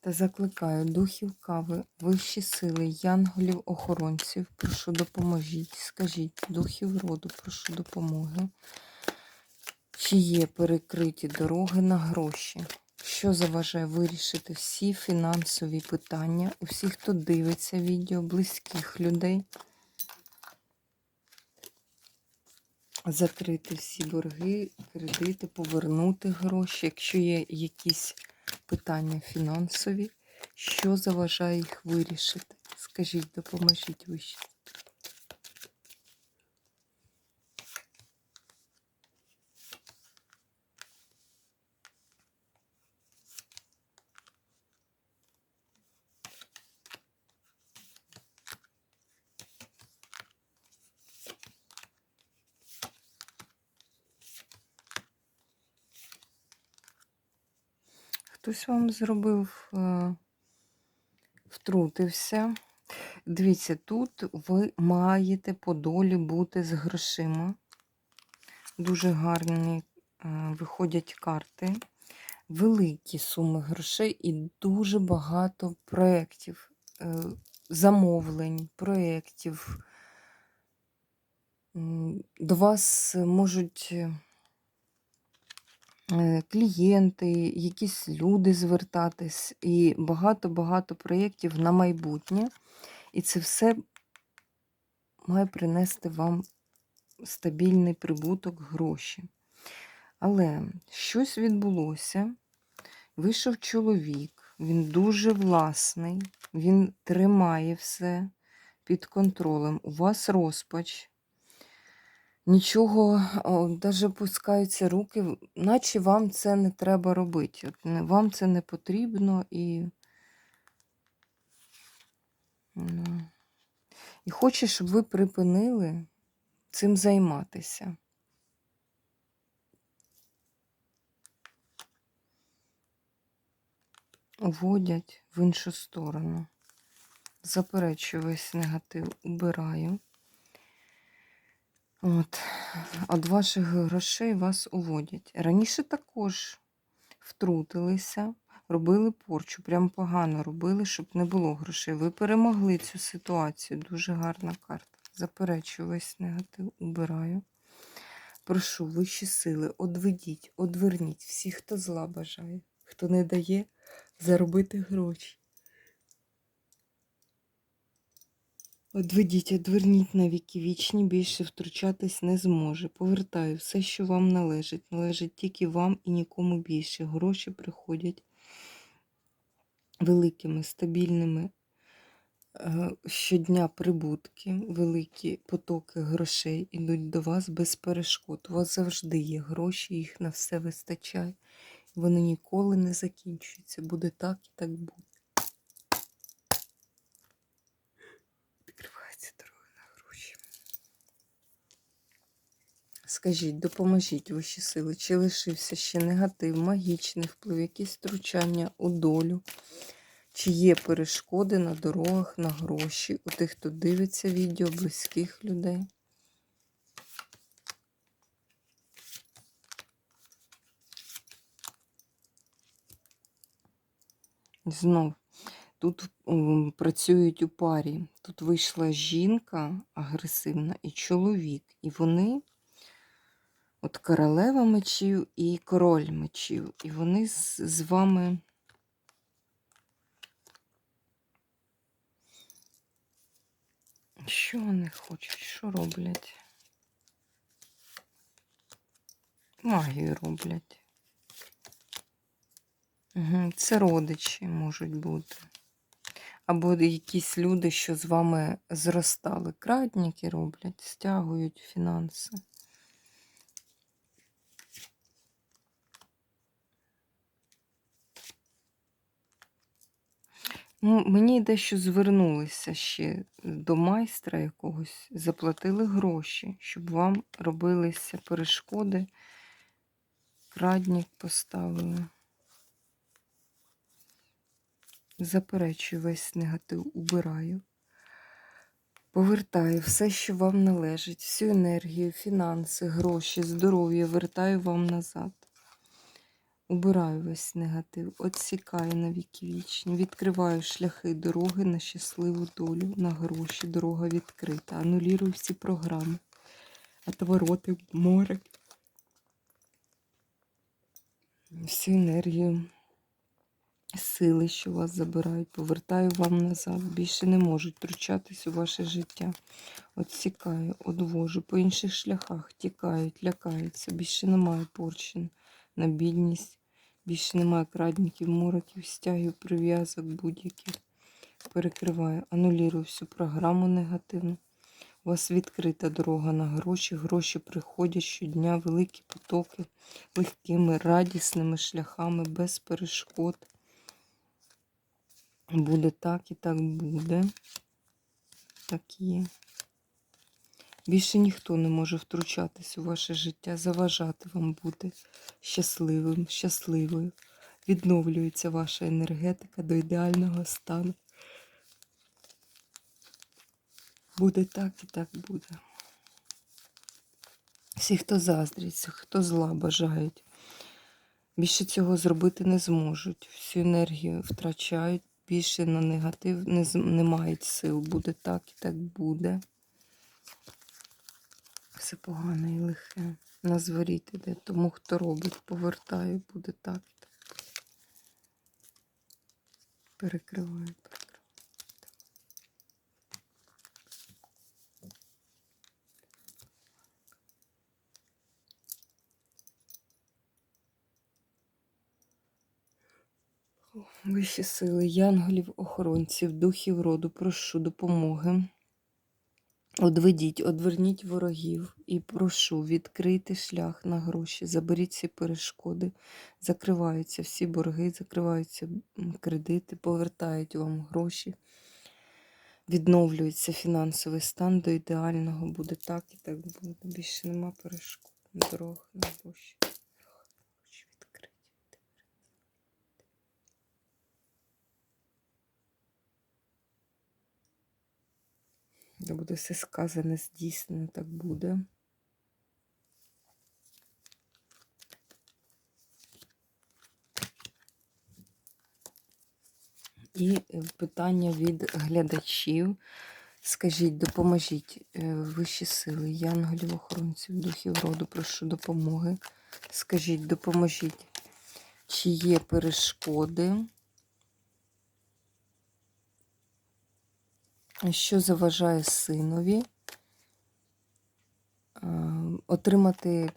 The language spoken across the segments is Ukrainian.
Та закликаю духів кави, вищі сили, янголів, охоронців, прошу допоможіть, скажіть, духів роду, прошу допомоги. Чи є перекриті дороги на гроші? Що заважає вирішити всі фінансові питання у всіх, хто дивиться відео, близьких людей? Закрити всі борги, кредити, повернути гроші, якщо є якісь питання фінансові, що заважає їх вирішити? Скажіть, допоможіть вище. Хтось вам зробив, е, втрутився. Дивіться, тут ви маєте по долі бути з грошима. Дуже гарні е, виходять карти, великі суми грошей і дуже багато проєктів, е, замовлень, проєктів. До вас можуть клієнти, якісь люди звертатись, і багато-багато проєктів на майбутнє. І це все має принести вам стабільний прибуток, гроші. Але щось відбулося. Вийшов чоловік, він дуже власний, він тримає все під контролем. У вас розпач. Нічого, навіть пускаються руки, наче вам це не треба робити. Вам це не потрібно і. Ну, І хоче, щоб ви припинили цим займатися. Уводять в іншу сторону. Заперечую весь негатив, убираю. От, від ваших грошей вас уводять. Раніше також втрутилися, робили порчу, прям погано робили, щоб не було грошей. Ви перемогли цю ситуацію. Дуже гарна карта. Заперечую весь негатив, убираю. Прошу вищі сили, одведіть, одверніть всіх, хто зла бажає, хто не дає заробити гроші. Одведіть, одверніть на віки вічні, більше втручатись не зможе. Повертаю все, що вам належить. Належить тільки вам і нікому більше. Гроші приходять великими, стабільними. е, Щодня прибутки, великі потоки грошей ідуть до вас без перешкод. У вас завжди є гроші, їх на все вистачає. Вони ніколи не закінчуються. Буде так і так буде. Відкривається дорога на гроші. Скажіть, допоможіть вищі сили, чи лишився ще негатив, магічний вплив, якісь втручання у долю, чи є перешкоди на дорогах, на гроші у тих, хто дивиться відео, близьких людей. Знов. Тут м, працюють у парі. Тут вийшла жінка агресивна і чоловік. І вони, от королева мечів і король мечів. І вони з, вами. Що вони хочуть? Що роблять? Магію роблять. Це родичі можуть бути. Або якісь люди, що з вами зростали. Крадники роблять, стягують фінанси. Ну, мені йде, що звернулися ще до майстра якогось, заплатили гроші, щоб вам робилися перешкоди. Крадник поставили. Заперечую весь негатив, убираю. Повертаю все, що вам належить, всю енергію, фінанси, гроші, здоров'я, вертаю вам назад. Убираю весь негатив, отсікаю на віки вічні, відкриваю шляхи дороги на щасливу долю, на гроші, дорога відкрита. Анулірую всі програми, отвороти, море. Всю енергію, сили, що вас забирають, повертаю вам назад. Більше не можуть втручатись у ваше життя. Отсікаю, одвожу, по інших шляхах тікають, лякаються. Більше немає порчин на бідність, більше немає крадників, мороків, стягів, прив'язок будь-яких. Перекриваю, анулірую всю програму негативну. У вас відкрита дорога на гроші. Гроші приходять щодня, великі потоки, легкими, радісними шляхами, без перешкод. Буде так і так буде. Так є. Більше ніхто не може втручатись у ваше життя, заважати вам бути щасливим, щасливою. Відновлюється ваша енергетика до ідеального стану. Буде так і так буде. Всі, хто заздриться, хто зла бажають, більше цього зробити не зможуть. Всю енергію втрачають, більше на негатив не, не мають сил. Буде так і так буде. Все погане і лихе. На зворіт іде. Тому хто робить, повертаю, буде так. Перекриваю, перекриваю. Вищі сили, янголів, охоронців, духів роду, прошу допомоги. Одведіть, одверніть ворогів і прошу, відкрити шлях на гроші, заберіть всі перешкоди, закриваються всі борги, закриваються кредити, повертають вам гроші, відновлюється фінансовий стан до ідеального, буде так і так буде. Більше нема перешкод, дорог, на гроші. Буде все сказане, здійснено, так буде. І е, питання від глядачів. Скажіть, допоможіть е, вищі сили, янголів, охоронців, духів роду, прошу допомоги. Скажіть, допоможіть, чи є перешкоди, що заважає синові е, отримати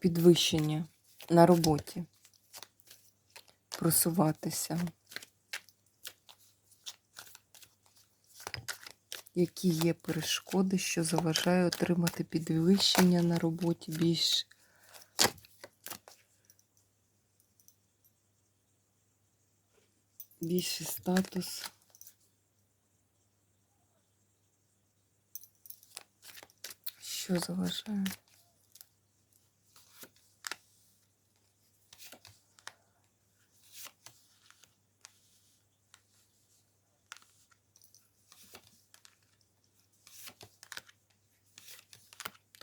підвищення на роботі, просуватися. Які є перешкоди, що заважає отримати підвищення на роботі більш більший статус. Що заважає?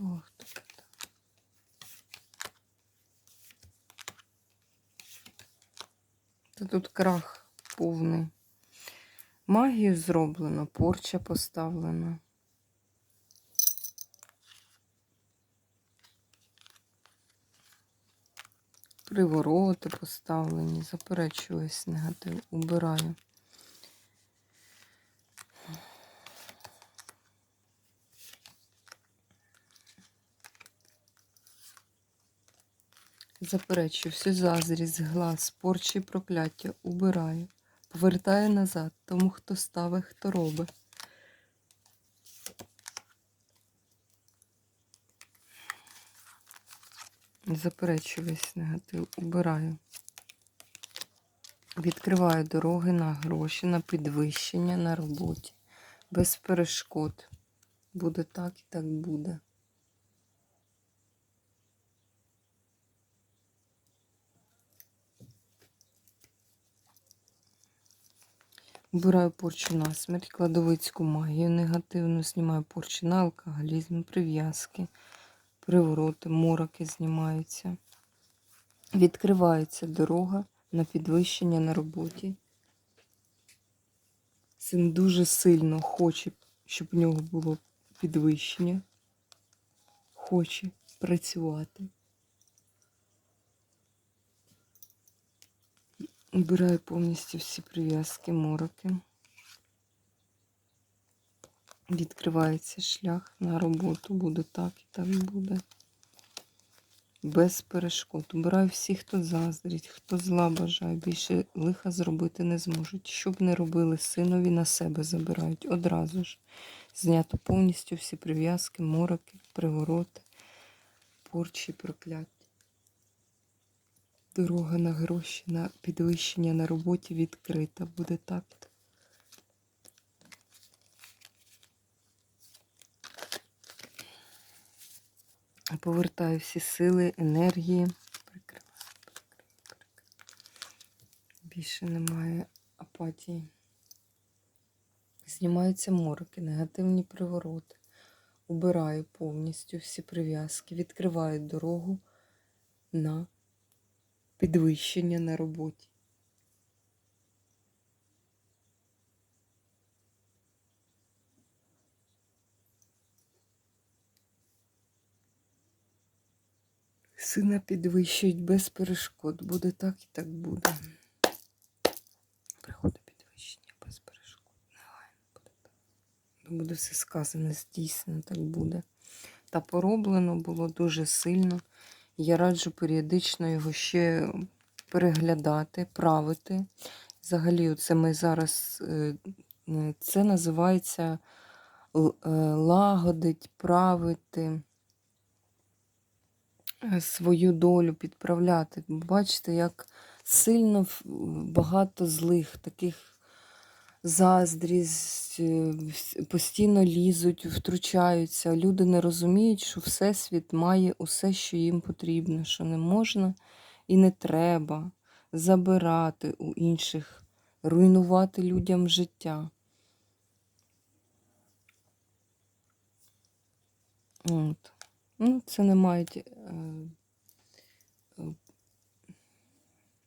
Ох, тут крах повний. Магію зроблено, порча поставлена. Привороти поставлені, заперечую весь негатив, убираю. Заперечую всю заздрість, глаз, порчі прокляття убираю. Повертаю назад тому, хто ставить, хто робить. Заперечую весь негатив, убираю. Відкриваю дороги на гроші, на підвищення на роботі. Без перешкод. Буде так і так буде. Убираю порчу на смерть, кладовицьку магію негативну, знімаю порчу на алкоголізм, прив'язки, привороти, мороки знімаються. Відкривається дорога на підвищення на роботі. Син дуже сильно хоче, щоб в нього було підвищення. Хоче працювати. Убираю повністю всі прив'язки, мороки. Відкривається шлях на роботу. Буде так і так буде. Без перешкод. Убираю всіх, хто заздрить, хто зла бажає. Більше лиха зробити не зможуть. Щоб не робили синові, на себе забирають. Одразу ж. Знято повністю всі прив'язки, мороки, привороти, порчі, прокляття. Дорога на гроші, на підвищення на роботі відкрита. Буде так. Повертаю всі сили, енергії. Більше немає апатії. Знімаються мороки, негативні привороти. Убираю повністю всі прив'язки, відкриваю дорогу на підвищення на роботі. Сина підвищують без перешкод. Буде так і так буде. Приходить підвищення без перешкод. Негайно буде так. Буде все сказане, здійснено, так буде. Та пороблено було дуже сильно. Я раджу періодично його ще переглядати, правити. Взагалі, це ми зараз е, е, це називається е, лагодить, правити свою долю, підправляти. Бачите, як сильно багато злих, таких заздрість, е, постійно лізуть, втручаються. Люди не розуміють, що Всесвіт має усе, що їм потрібно, що не можна і не треба забирати у інших, руйнувати людям життя. От. Ну, це не мають, е, е,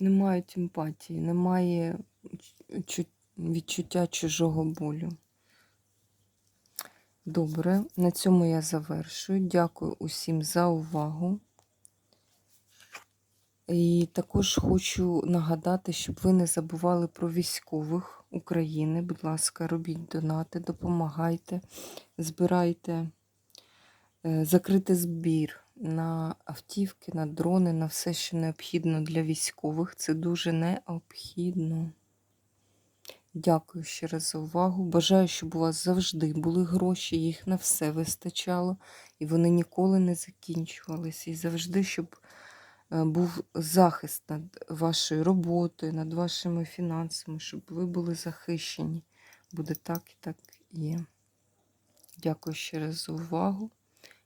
не мають емпатії, немає відчуття чужого болю. Добре, на цьому я завершую. Дякую усім за увагу. І також хочу нагадати, щоб ви не забували про військових України. Будь ласка, робіть донати, допомагайте, збирайте, закрити збір на автівки, на дрони, на все, що необхідно для військових. Це дуже необхідно. Дякую ще раз за увагу. Бажаю, щоб у вас завжди були гроші, їх на все вистачало, і вони ніколи не закінчувалися. І завжди, щоб е, був захист над вашою роботою, над вашими фінансами, щоб ви були захищені. Буде так і так є. Дякую ще раз за увагу.